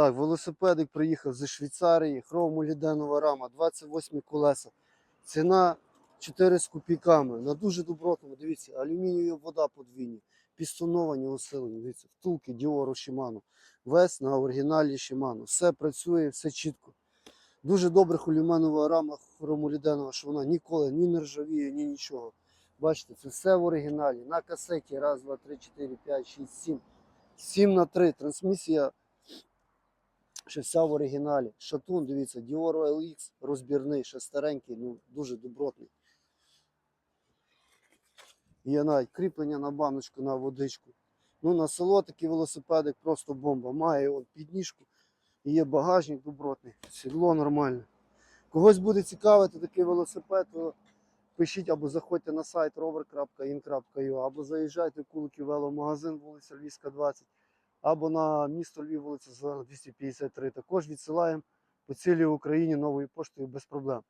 Так, велосипедик приїхав зі Швейцарії, хромоліденова рама, 28 колеса. Ціна 4 з копійками. На дуже добротному, дивіться, алюмінієва вода подвійні, пістоновані усилені, дивіться, втулки Діору Shimano. Весь на оригіналі Shimano. Все працює, все чітко. Дуже добре алюмінієва рама хромоліденова, що вона ніколи ні не ржавіє, ні нічого. Бачите, це все в оригіналі. На касеті. Раз, два, три, чотири, п'ять, шість, сім. Сім на три. Трансмісія вся в оригіналі. Шатун, дивіться, Dior LX розбірний, ще старенький, ну дуже добротний. Є навіть кріплення на баночку, на водичку. Ну, на село такий велосипедик просто бомба. Має он підніжку і є багажник добротний, сідло нормальне. Когось буде цікавити такий велосипед, то пишіть або заходьте на сайт rover.in.ua, або заїжджайте в Куликів веломагазин, вулиця Львівська, 20, або на місто Львів, вулиця Зелена, 253. Також відсилаємо по цілій Україні новою поштою без проблем.